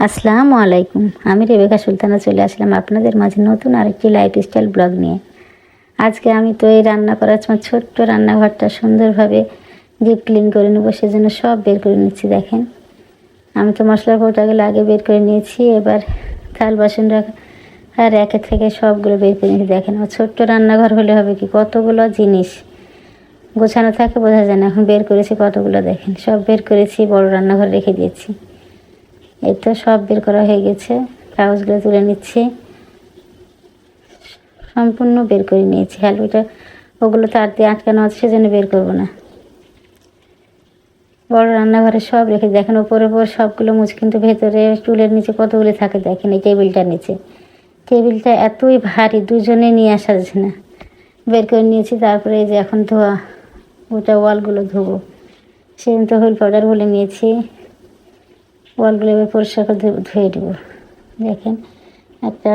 আসসালামু আলাইকুম। আমি রেবেকা সুলতানা চলে আসলাম আপনাদের মাঝে নতুন আরেকটি লাইফস্টাইল ব্লগ নিয়ে। আজকে আমি তো এই রান্না করার সময় ছোট্ট রান্নাঘরটা সুন্দরভাবে ডিপ ক্লিন করে নেব, সেজন্য সব বের করে নিচ্ছি, দেখেন। আমি তো মশলার কৌটাগুলো আগে বের করে নিয়েছি, এবার থাল বাসন রাখা আর একে থেকে সবগুলো বের করে নিয়েছি, দেখেন। আমার ছোট্ট রান্নাঘর হলে হবে কি কতগুলো জিনিস? গোছানো থাকে, বোঝা যায় না। এখন বের করেছি কতগুলো, দেখেন। সব বের করেছি, বড় রান্নাঘর রেখে দিয়েছি। এই তো সব বের করা হয়ে গেছে। কাগজগুলো তুলে নিচ্ছি। সম্পূর্ণ বের করে নিয়েছি। হ্যালুটা ওগুলো তার দিয়ে আটকানো আছে, সেজন্য বের করব না। বড় রান্নাঘরে সব রেখে দেখেন, ওপরে ওপর সবগুলো মুছ কিন্তু ভেতরে টুলের নিচে কতগুলো থাকে, দেখেন এই টেবিলটার নিচে। টেবিলটা এতই ভারী, দুজনে নিয়ে আসা যাচ্ছে না। বের করে নিয়েছি, তারপরে এই যে এখন ধোয়া ওটা ওয়ালগুলো ধোবো। সেদিন তো হুইল পাউডার বলে নিয়েছি। ওয়ালগুলো এবার পরিষ্কার করে ধুয়ে দেবো। দেখেন, একটা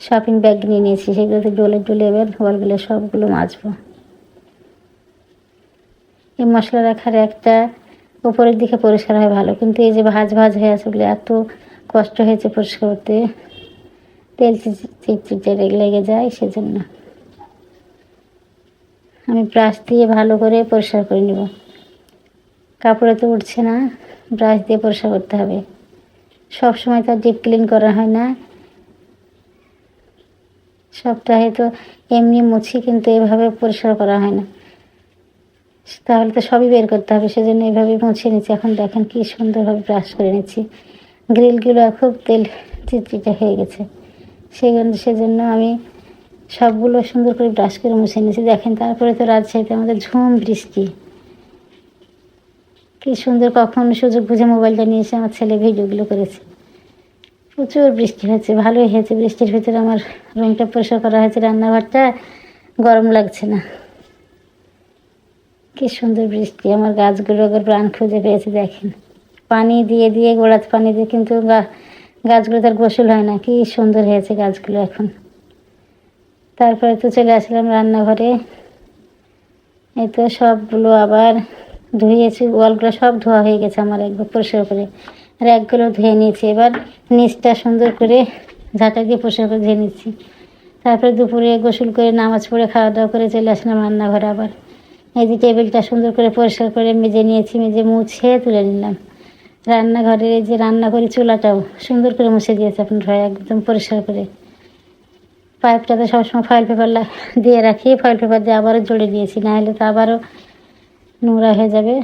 শপিং ব্যাগ নিয়ে নিয়েছি, সেগুলোতে ডলে ডলে এবার বলগুলো সবগুলো মাজবো। এই মশলা রাখার একটা উপরের দিকে পরিষ্কার হয় ভালো, কিন্তু এই যে ভাজ ভাজ হয়ে আছে বলে এত কষ্ট হয়েছে পরিষ্কার করতে। তেল চিটচিটে লেগে যায় সেজন্য। আমি ব্রাশ দিয়ে ভালো করে পরিষ্কার করে নেব। কাপড়ে তো উঠছে না ব্রাশ দিয়ে পরিষ্কার করতে হবে। সব সময় তো ডিপ ক্লিন করা হয় না। সপ্তাহে তো এমনি মুছি কিন্তু এভাবে পরিষ্কার করা হয় না। তাহলে তো সবই বের করতে হবে, সেজন্য এইভাবে মুছে নিচ্ছি। এখন দেখেন কি সুন্দরভাবে ব্রাশ করে নিচ্ছি। গ্রিলগুলো খুব তেল চিটচিটে হয়ে গেছে। সেই জন্য সেজন্য আমি সবগুলো সুন্দর করে ব্রাশ করে মুছে নিয়েছি। দেখেন, তারপরে তো রাজশাহীতে আমাদের ঝুম বৃষ্টি। কি সুন্দর কখন সুযোগ বুঝে মোবাইলটা নিয়ে এসে আমার ছেলে ভিডিওগুলো করেছে। প্রচুর বৃষ্টি হয়েছে, ভালোই হয়েছে। বৃষ্টির ভিতরে আমার রুমটা পরিষ্কার করা হয়েছে, রান্নাঘরটা গরম লাগছে না। কি সুন্দর বৃষ্টি, আমার গাছগুলো প্রাণ খুঁজে পেয়েছে, দেখেন। পানি দিয়ে দিয়ে, গোড়াতে পানি দিয়ে, কিন্তু গাছগুলো তার গোসল হয় না। কি সুন্দর হয়েছে গাছগুলো এখন। তারপরে তো চলে আসলাম রান্নাঘরে। এই তো সবগুলো আবার ধুয়েছি, ওয়ালগুলো সব ধোয়া হয়ে গেছে আমার একবার পরিষ্কার করে র্যাকগুলো ধুয়ে নিয়েছি, এবার নিচটা সুন্দর করে ঝাঁটা দিয়ে পরিষ্কার করে ধুয়ে নিচ্ছি। তারপরে দুপুরে গোসল করে, নামাজ পড়ে খাওয়া দাওয়া করে চলে আসলাম রান্নাঘরে আবার। এই যে টেবিলটা সুন্দর করে পরিষ্কার করে মেজে নিয়েছি, মেজে মুছে তুলে নিলাম। রান্নাঘরের এই যে রান্না করি, চুলাটাও সুন্দর করে মুছে দিয়েছে আপনার ভাই একদম পরিষ্কার করে। পাইপটাতে সবসময় ফয়েল পেপার দিয়ে রাখি ফয়েল পেপার দিয়ে আবারও জড়ে দিয়েছি না হলে তো আবারও নোংরা হয়ে যাবে।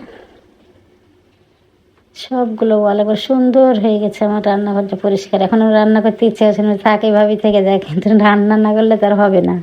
সবগুলো ভালো করে সুন্দর হয়ে গেছে আমার রান্নাঘরটা পরিষ্কার। এখন রান্না করতে ইচ্ছে হচ্ছে না, থাকে ভাবি থেকে যায়, কিন্তু রান্না না করলে তার হবে না।